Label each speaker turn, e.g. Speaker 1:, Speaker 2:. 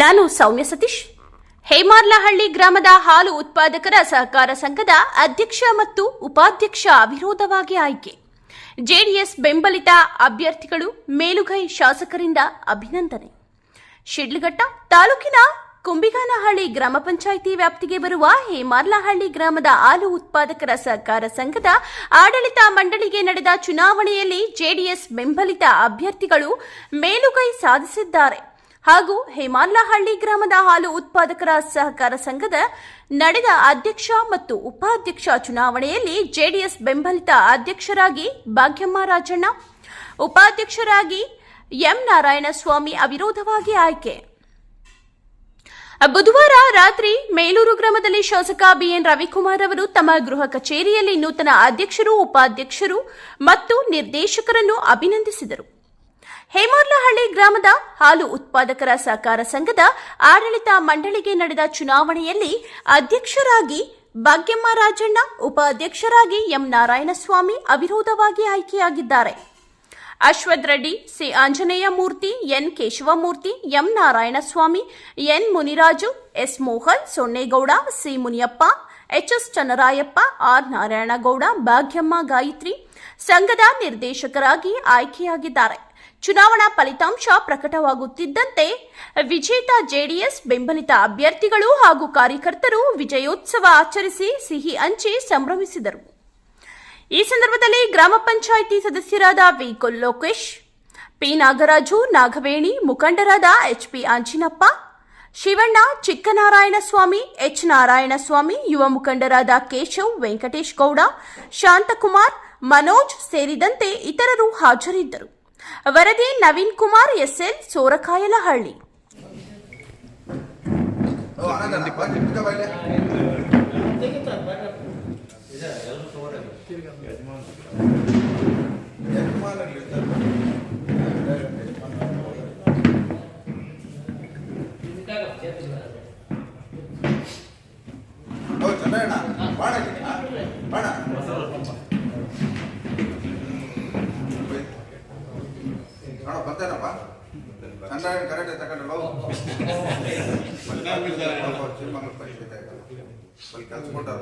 Speaker 1: ನಾನು ಸೌಮ್ಯ ಸತೀಶ್. ಹೇಮಾರ್ಲಹಳ್ಳಿ ಗ್ರಾಮದ ಹಾಲು ಉತ್ಪಾದಕರ ಸಹಕಾರ ಸಂಘದ ಅಧ್ಯಕ್ಷ ಮತ್ತು ಉಪಾಧ್ಯಕ್ಷ ಅವಿರೋಧವಾಗಿ ಆಯ್ಕೆ. ಜೆಡಿಎಸ್ ಬೆಂಬಲಿತ ಅಭ್ಯರ್ಥಿಗಳು ಮೇಲುಗೈ ಶಾಸಕರಿಂದ ಅಭಿನಂದನೆ. ಶಿಡ್ಲಘಟ್ಟ ತಾಲೂಕಿನ ಕುಂಬಿಗಾನಹಳ್ಳಿ ಗ್ರಾಮ ಪಂಚಾಯಿತಿ ವ್ಯಾಪ್ತಿಗೆ ಬರುವ ಹೇಮಾರ್ಲಹಳ್ಳಿ ಗ್ರಾಮದ ಹಾಲು ಉತ್ಪಾದಕರ ಸಹಕಾರ ಸಂಘದ ಆಡಳಿತ ಮಂಡಳಿಗೆ ನಡೆದ ಚುನಾವಣೆಯಲ್ಲಿ ಜೆಡಿಎಸ್ ಬೆಂಬಲಿತ ಅಭ್ಯರ್ಥಿಗಳು ಮೇಲುಗೈ ಸಾಧಿಸಿದ್ದಾರೆ. ಹಾಗೂ ಹೇಮಾಲಹಳ್ಳಿ ಗ್ರಾಮದ ಹಾಲು ಉತ್ಪಾದಕರ ಸಹಕಾರ ಸಂಘದ ನಡೆದ ಅಧ್ಯಕ್ಷ ಮತ್ತು ಉಪಾಧ್ಯಕ್ಷ ಚುನಾವಣೆಯಲ್ಲಿ ಜೆಡಿಎಸ್ ಬೆಂಬಲಿತ ಅಧ್ಯಕ್ಷರಾಗಿ ಭಾಗ್ಯಮ್ಮ ರಾಜಣ್ಣ, ಉಪಾಧ್ಯಕ್ಷರಾಗಿ ಎಂ ನಾರಾಯಣಸ್ವಾಮಿ ಅವಿರೋಧವಾಗಿ ಆಯ್ಕೆ. ಬುಧವಾರ ರಾತ್ರಿ ಮೇಲೂರು ಗ್ರಾಮದಲ್ಲಿ ಶಾಸಕ ಬಿಎನ್ ರವಿಕುಮಾರ್ ಅವರು ತಮ್ಮ ಗೃಹ ಕಚೇರಿಯಲ್ಲಿ ನೂತನ ಅಧ್ಯಕ್ಷರು, ಉಪಾಧ್ಯಕ್ಷರು ಮತ್ತು ನಿರ್ದೇಶಕರನ್ನು ಅಭಿನಂದಿಸಿದರು. ಹೇಮಾರ್ಲಹಳ್ಳಿ ಗ್ರಾಮದ ಹಾಲು ಉತ್ಪಾದಕರ ಸಹಕಾರ ಸಂಘದ ಆಡಳಿತ ಮಂಡಳಿಗೆ ನಡೆದ ಚುನಾವಣೆಯಲ್ಲಿ ಅಧ್ಯಕ್ಷರಾಗಿ ಭಾಗ್ಯಮ್ಮ ರಾಜಣ್ಣ, ಉಪಾಧ್ಯಕ್ಷರಾಗಿ ಎಂ ನಾರಾಯಣಸ್ವಾಮಿ ಅವಿರೋಧವಾಗಿ ಆಯ್ಕೆಯಾಗಿದ್ದಾರೆ. Ashwath Reddy, C Anjaneya Murthy, N Keshavamurthy, M Narayanaswamy, N Muniraju, S Mohan, Sonnegowda, C Muniyappa H S Channarayappa, R Narayanagowda, Bhagyamma Gayathri ಸಂಘದ ನಿರ್ದೇಶಕರಾಗಿ ಆಯ್ಕೆಯಾಗಿದ್ದಾರೆ. ಚುನಾವಣಾ ಫಲಿತಾಂಶ ಪ್ರಕಟವಾಗುತ್ತಿದ್ದಂತೆ ವಿಜೇತ ಜೆಡಿಎಸ್ ಬೆಂಬಲಿತ ಅಭ್ಯರ್ಥಿಗಳು ಹಾಗೂ ಕಾರ್ಯಕರ್ತರು ವಿಜಯೋತ್ಸವ ಆಚರಿಸಿ ಸಿಹಿ ಹಂಚಿ ಸಂಭ್ರಮಿಸಿದರು. ಈ ಸಂದರ್ಭದಲ್ಲಿ ಗ್ರಾಮ ಪಂಚಾಯಿತಿ ಸದಸ್ಯರಾದ ವಿ ಲೋಕೇಶ್ ಪಿ ನಾಗರಾಜು, ನಾಗವೇಣಿ, ಮುಖಂಡರಾದ H P Anjinappa, Shivanna, Chikkanarayanaswamy, H Narayanaswamy, ಯುವ ಮುಖಂಡರಾದ ಕೇಶವ್, ವೆಂಕಟೇಶ್ ಗೌಡ, ಶಾಂತಕುಮಾರ್, ಮನೋಜ್ ಸೇರಿದಂತೆ ಇತರರು ಹಾಜರಿದ್ದರು. ವರದಿ ನವೀನ್ ಕುಮಾರ್ ಎಸ್ಎಲ್ ಸೋರಕಾಯಲಹಳ್ಳಿ.
Speaker 2: ಓ, ಅಣ್ಣ, ಬರ್ತೇನಪ್ಪ ಚಂದ್ರಣ್ಣ ಕರೆಕ್ಟ್ ತಗೊಂಡಲ್ಲ ಚಿಕ್ಕಮಂಗ್ಳೂರು ಕೆಲಸ ಕೊಟ್ಟಾರ